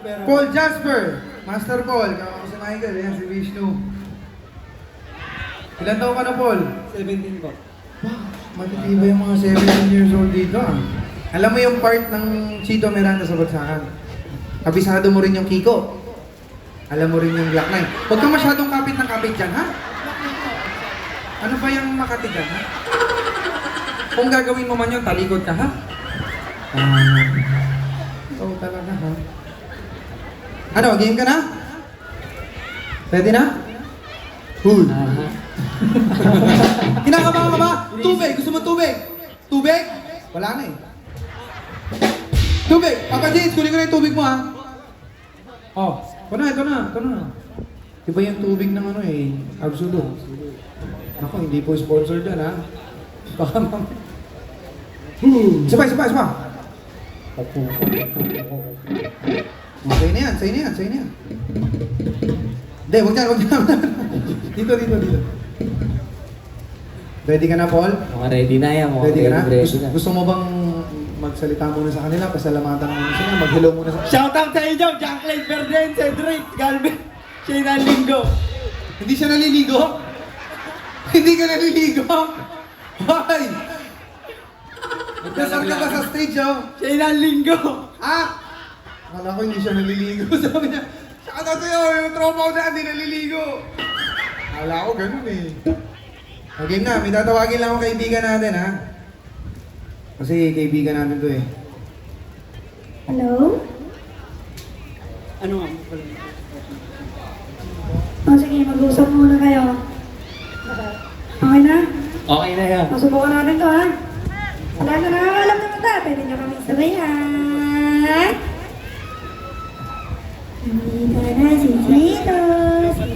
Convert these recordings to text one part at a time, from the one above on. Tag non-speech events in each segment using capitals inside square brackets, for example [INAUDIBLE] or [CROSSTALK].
Paul Jasper. Master Paul. Kakao si Michael. Yan, si Vishnu. Ilan taon ka na, Paul? 17 po. Matitibay yung mga 17 years old dito ah. Alam mo yung part ng Chito Miranda sa Bagsakan? Kabisado mo rin yung Kiko. Alam mo rin yung Black Nine. Huwag kang masyadong kapit ng kapit dyan, ha? Ano ba yung Makati dyan, ha? Kung gagawin mo man yun, talikod ka, ha? Ah, ikaw talaga, ha? Ano, game ka na? Ready na? Aha. [LAUGHS] Kinakabahan ka ba? Tubig! Gusto mo tubig? Tubig? Wala na eh. Tubig! Papa James, kunin ko na yung tubig mo ha. Oh, ito na, ito na, ito na. Iba yung tubig ng ano eh, Absolute. Ako, hindi po sponsor dyan ha. Baka mam... Hmm. Sabay, sabay, sabay. Okay na yan, sa'yo na yan, sa'yo na yan. Hindi, huwag yan, huwag yan. [LAUGHS] dito, dito, dito. Ready ka na, Paul? Mga ready na yan. Mga Ready ka na? ready Gusto, na. gusto mo bang magsalita muna sa kanila? Pasalamatan mo muna sila? Mag-hello muna sa Shoutout sa inyo, Jacqueline Verden, Cedric, Galvin, Shayna Linggo. Hindi siya naliligo? Hindi ka naliligo? Why? Nagdasal ka ba sa stage, oh? Shayna Linggo. Ah! Akala ko hindi siya naliligo. [LAUGHS] Sabi niya, Shout out sa'yo, yung tropa ko dyan, hindi naliligo. Akala ko ganun eh. Okay na, may tatawagin lang ako kaibigan natin ha. Kasi kaibigan natin to eh. Hello? Ano nga? O sige, mag-usap muna kayo. Okay na? Okay na yan. O, subukan natin to ha. Wala na nakakalam naman ta. Pwede nyo kami sabayan. Nandito na si Sito,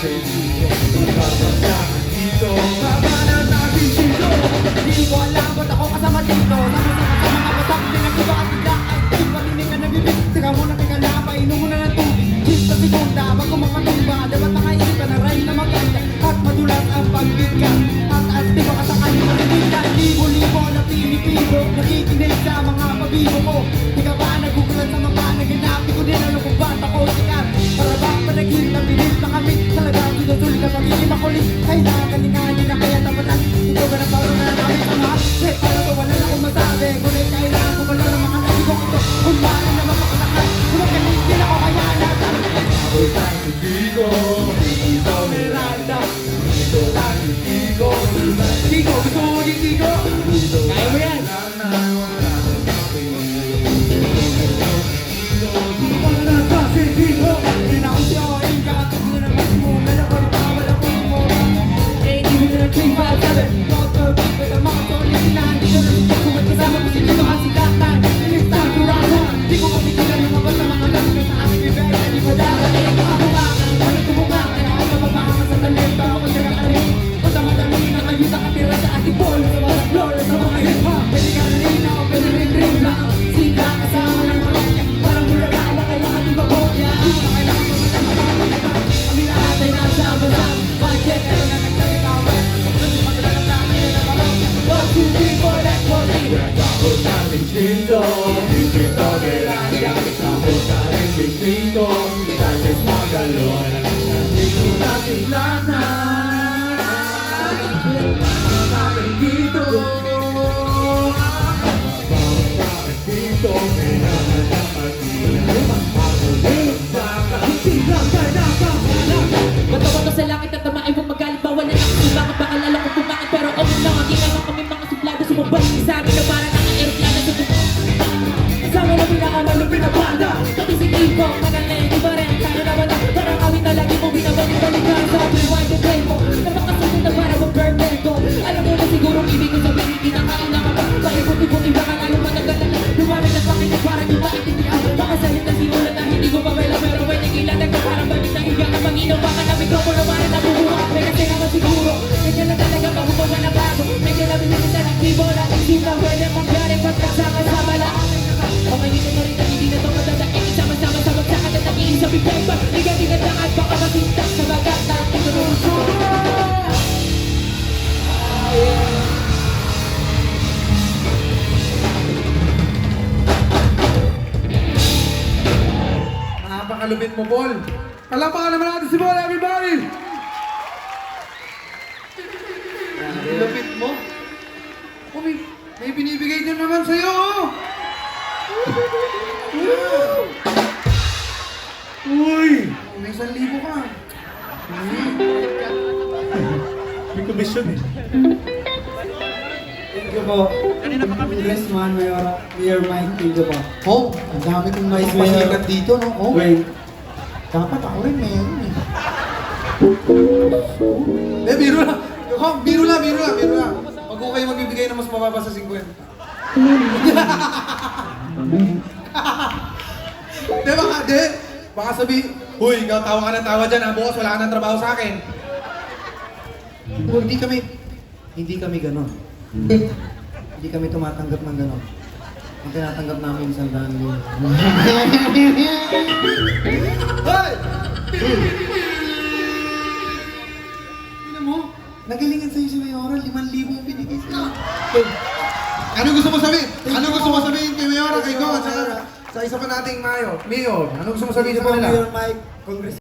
Hindi ko alam ba't ako kasama dito Namusik sa mga batak Pinagkiba at biglaan Di marinig ka nabibig Teka muna, 3、2、5、2、5、5、2、5、2、You know. ko Manalay, di ba rin, tayo na wala Parang awit na lagi mong binabalik-balik Sa rewind and play ko para mong perfecto Alam mo na sigurong ibig ko sabihin Kinakain na ka pa Kaya kung ibang iba ka lalo matagalala Lumamit at pakita para di maintindihan Baka sa hit na simulan hindi ko pamela Pero pwede kila nagkakarang balik na iyak At Panginoon baka na mikropono para nabubuha May kasi siguro Kanya na talaga mabubuha na bago. May na kita ng tibo Lating di bigay ba? Liga-liga na baka matintak sa lagat natin Sumusura Yeah napakalupit mo, Paul. Palapakan naman natin si Paul, everybody! Lupit mo? Oh, may, may binibigay din naman sa'yo, oh! Isang libo ka. May commission eh. Thank you po. Congressman Mayora, Mayor Mike, thank you po. Oh, ang dami kong Nice pasikat dito, no? Oh, Wait. dapat ako rin meron eh. Eh, biro lang. Oh, biro lang, biro lang, biro lang. Pag ko kayo magbibigay na mas mababa sa 50. [LAUGHS] Di baka, di. Baka sabi, Huy, ikaw tawa ka ng tawa dyan, ha? Bukas wala ka ng trabaho sa akin. Hindi kami, hindi kami ganon. Hindi kami tumatanggap ng ganon. Ang tinatanggap namin isang daan yun. Hoy! Tingnan mo, nagalingan sa'yo si Mayora, 5,000 ang binigay sa'yo. Ano gusto mo sabihin? Ano gusto mo sabihin kay Mayora, kay Go, at saka sa isa pa nating Mayo? Mayor, ano gusto mo sabihin sa kanila? Mayor Mike, Congressman